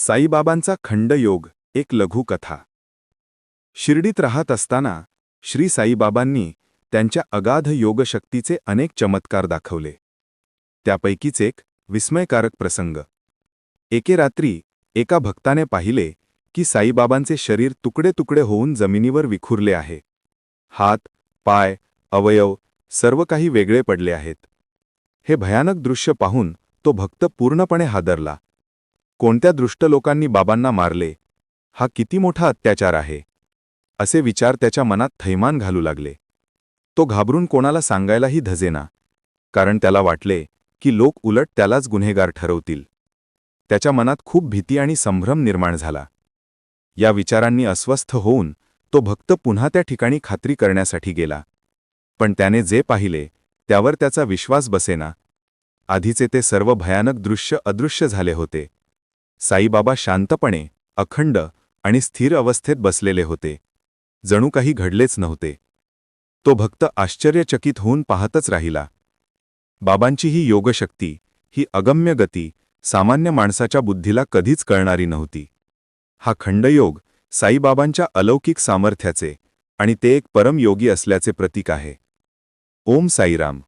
साईबाबांचा खंडयोग एक लघुकथा शिर्डीत राहत असताना श्री साईबाबांनी त्यांच्या अगाध योगशक्तीचे अनेक चमत्कार दाखवले. त्यापैकीच एक विस्मयकारक प्रसंग. एके रात्री एका भक्ताने पाहिले की साईबाबांचे शरीर तुकडे तुकडे होऊन जमिनीवर विखुरले आहे. हात पाय अवयव सर्व काही वेगळे पडले आहेत. हे भयानक दृश्य पाहून तो भक्त पूर्णपणे हादरला. कोणत्या दृष्ट लोकांनी बाबांना मारले? हा किती मोठा अत्याचार आहे? असे विचार त्याच्या मनात थैमान घालू लागले. तो घाबरून कोणाला सांगायलाही धजेना. कारण त्याला वाटले की लोक उलट त्यालाच गुन्हेगार ठरवतील. त्याच्या मनात खूप भीती आणि संभ्रम निर्माण झाला. या विचारांनी अस्वस्थ होऊन तो भक्त पुन्हा त्या ठिकाणी खात्री करण्यासाठी गेला. पण त्याने जे पाहिले त्यावर त्याचा विश्वास बसेना. आधीचे ते सर्व भयानक दृश्य अदृश्य झाले होते. साईबाबा शांतपणे अखंड आणि स्थिर अवस्थेत बसलेले होते. जणू काही घडलेच नव्हते. तो भक्त आश्चर्यचकित होऊन पाहतच राहिला. बाबांची ही योगशक्ती ही अगम्य गती सामान्य माणसाच्या बुद्धीला कधीच कळणारी नव्हती. हा खंडयोग साईबाबांच्या अलौकिक सामर्थ्याचे आणि ते एक परमयोगी असल्याचे प्रतीक आहे. ओम साईराम.